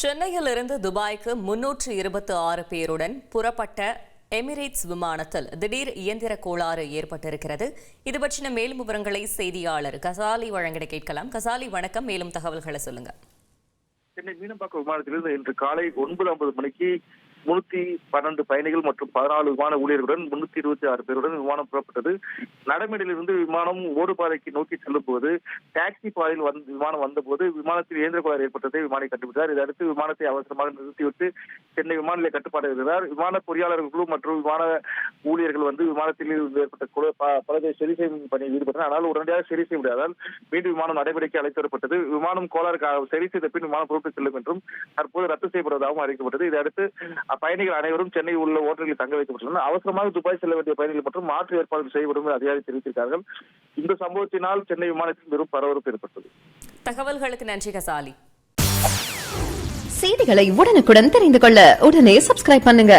சென்னையிலிருந்து துபாய்க்கு முன்னூற்று இருபத்தி ஆறு பேருடன் புறப்பட்ட எமிரேட்ஸ் விமானத்தில் திடீர் இயந்திர கோளாறு ஏற்பட்டிருக்கிறது. இது பற்றின மேலும் விவரங்களை செய்தியாளர் கசாலி வழங்கிட கேட்கலாம். கசாலி வணக்கம். மேலும் தகவல்களை சொல்லுங்க. சென்னை மீனம்பாக்கம் விமானத்திலிருந்து இன்று காலை ஒன்பது ஐம்பது மணிக்கு முன்னூத்தி பன்னெண்டு பயணிகள் மற்றும் பதினாலு விமான ஊழியர்களுடன் முன்னூத்தி இருபத்தி ஆறு பேருடன் விமானம் புறப்பட்டது. நடைமேடையிலிருந்து விமானம் ஓடுபாதைக்கு நோக்கி செல்லும் போது டாக்ஸி பாதையில் வந்து விமானம் வந்தபோது விமானத்தில் இயந்திர கோளாறு ஏற்பட்டதை விமானி கண்டுபிடித்தார். இதையடுத்து விமானத்தை அவசரமாக நிறுத்திவிட்டு சென்னை விமான நிலைய கட்டுப்பாடு இருந்தார் விமான பொறியாளர்கள் குழு மற்றும் விமான ஊழியர்கள் வந்து விமானத்தில் இருந்து ஏற்பட்ட குழு பலதை சரி செய்யும் பணியில் ஈடுபட்டனர். ஆனால் உடனடியாக சரி செய்ய முடியாதால் மீண்டும் விமானம் நடைமுறைக்கு அழைத்து வரப்பட்டது. விமானம் கோளாறு சரி செய்த பின் விமானம் புறப்பட்டு செல்லும் என்றும் தற்போது ரத்து செய்யப்படுவதாகவும் அறிவிக்கப்பட்டது. இதையடுத்து அப்பயணிகள் அனைவரும் சென்னை உள்ள ஓட்டல்களில் தங்க வைக்கப்பட்டுள்ளனர். அவசரமாக துபாய் செல்ல வேண்டிய பயணிகள் மற்றும் மாற்று ஏற்பாடுகள் செய்யப்படும் என்று அதிகாரி தெரிவித்திருக்கிறார்கள். இந்த சம்பவத்தினால் சென்னை விமானத்தில் பெரும் பரபரப்பு ஏற்பட்டது. தகவல்களுக்கு நன்றி கசாலி. செய்திகளை உடனுக்குடன் தெரிந்து கொள்ள உடனே சப்ஸ்கிரைப் பண்ணுங்க.